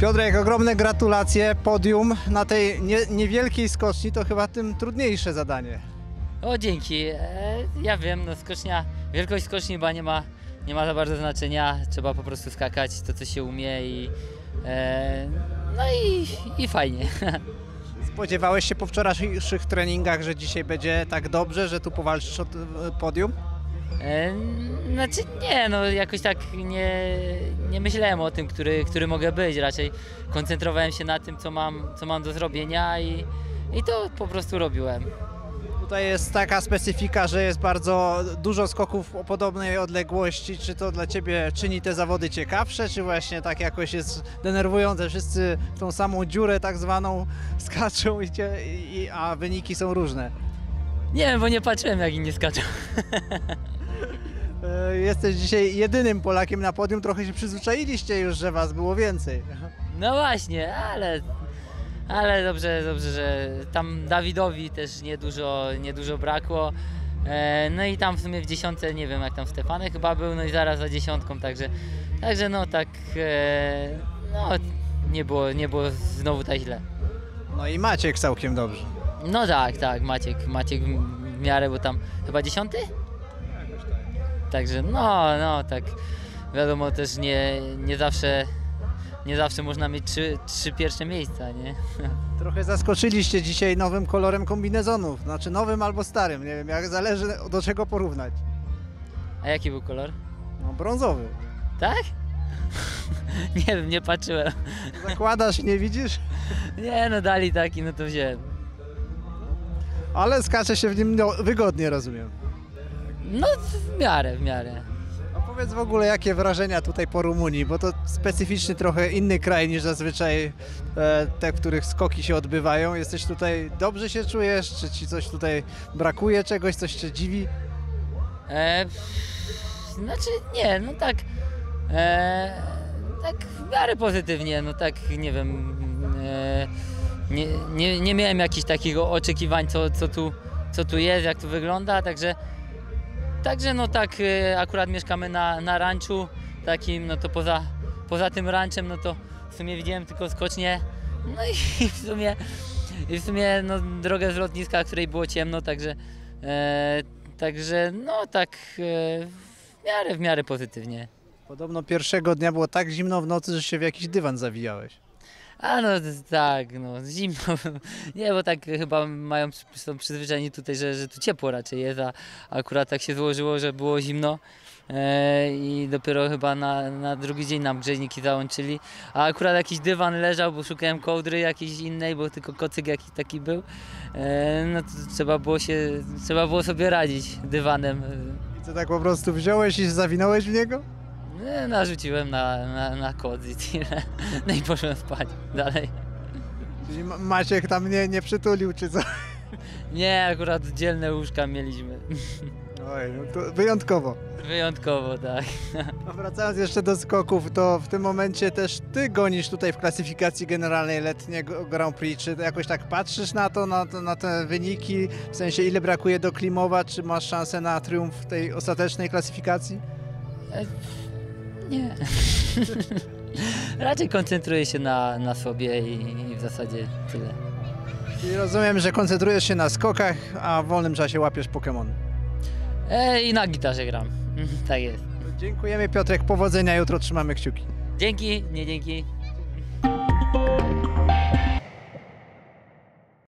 Piotrek, ogromne gratulacje. Podium na tej nie, niewielkiej skoczni to chyba tym trudniejsze zadanie. O, dzięki. E, ja wiem, no skocznia, wielkość skoczni chyba nie ma, nie ma za bardzo znaczenia. Trzeba po prostu skakać to, co się umie i e, no i, i fajnie. Spodziewałeś się po wczorajszych treningach, że dzisiaj będzie tak dobrze, że tu powalczysz o podium? E, znaczy nie, no jakoś tak nie, nie myślałem o tym, który, który mogę być. Raczej koncentrowałem się na tym, co mam, co mam do zrobienia i, i to po prostu robiłem. Tutaj jest taka specyfika, że jest bardzo dużo skoków o podobnej odległości. Czy to dla Ciebie czyni te zawody ciekawsze, czy właśnie tak jakoś jest denerwujące? Wszyscy w tą samą dziurę tak zwaną skaczą, i i, a wyniki są różne. Nie wiem, bo nie patrzyłem jak inni skaczą. E, Jesteś dzisiaj jedynym Polakiem na podium, trochę się przyzwyczailiście już, że Was było więcej. No właśnie, ale, ale dobrze, dobrze, że tam Dawidowi też niedużo, niedużo brakło. E, no i tam w sumie w dziesiątce, nie wiem jak tam Stefany chyba był, no i zaraz za dziesiątką, także, także no tak, e, no nie było, nie było znowu tak źle. No i Maciek całkiem dobrze. No tak, tak, Maciek, Maciek w miarę, bo tam chyba dziesiąty? Także no, no tak, wiadomo też nie, nie zawsze, nie zawsze można mieć trzy, trzy pierwsze miejsca, nie? Trochę zaskoczyliście dzisiaj nowym kolorem kombinezonów. Znaczy nowym albo starym, nie wiem, jak zależy do czego porównać. A jaki był kolor? No brązowy. Tak? nie wiem, nie patrzyłem. Zakładasz i nie widzisz? Nie no, dali taki, no to wziąłem. Ale skacze się w nim no, wygodnie, rozumiem. No w miarę, w miarę. A powiedz w ogóle, jakie wrażenia tutaj po Rumunii, bo to specyficzny trochę inny kraj niż zazwyczaj e, te, w których skoki się odbywają. Jesteś tutaj, dobrze się czujesz? Czy ci coś tutaj brakuje czegoś, coś cię dziwi? E, znaczy nie, no tak, e, tak w miarę pozytywnie, no tak nie wiem, e, nie, nie, nie miałem jakichś takich oczekiwań, co, co, tu, co tu jest, jak tu wygląda, także, także no tak e, akurat mieszkamy na, na ranczu takim, no to poza, poza tym ranczem, no to w sumie widziałem tylko skocznie, no i w sumie, i w sumie no, drogę z lotniska, której było ciemno, także e, Także no tak e, w miarę, w miarę pozytywnie. Podobno pierwszego dnia było tak zimno w nocy, że się w jakiś dywan zawijałeś. A no tak, no zimno. Nie, bo tak chyba mają, są przyzwyczajeni tutaj, że, że tu ciepło raczej jest, a akurat tak się złożyło, że było zimno. E, I dopiero chyba na, na drugi dzień nam grzeźniki załączyli. A akurat jakiś dywan leżał, bo szukałem kołdry jakiejś innej, bo tylko kocyk jakiś taki był. E, no to trzeba było się, trzeba było sobie radzić dywanem. I co tak po prostu wziąłeś i zawinąłeś w niego? Nie, narzuciłem na, na, na kod i tyle. No i poszłem spać dalej. Czyli Ma- Maciek tam nie, nie przytulił, czy co? Nie, akurat dzielne łóżka mieliśmy. Oj, no to wyjątkowo. Wyjątkowo, tak. A wracając jeszcze do skoków, to w tym momencie też ty gonisz tutaj w klasyfikacji generalnej letniego Grand Prix. Czy jakoś tak patrzysz na to, na, to, na te wyniki? W sensie ile brakuje do Klimowa? Czy masz szansę na triumf w tej ostatecznej klasyfikacji? Nie. Raczej koncentruję się na, na sobie i, i w zasadzie tyle. Czyli rozumiem, że koncentrujesz się na skokach, a w wolnym czasie łapiesz Pokémon. E, I na gitarze gram. Tak jest. Dziękujemy Piotrek, powodzenia, jutro trzymamy kciuki. Dzięki, nie dzięki.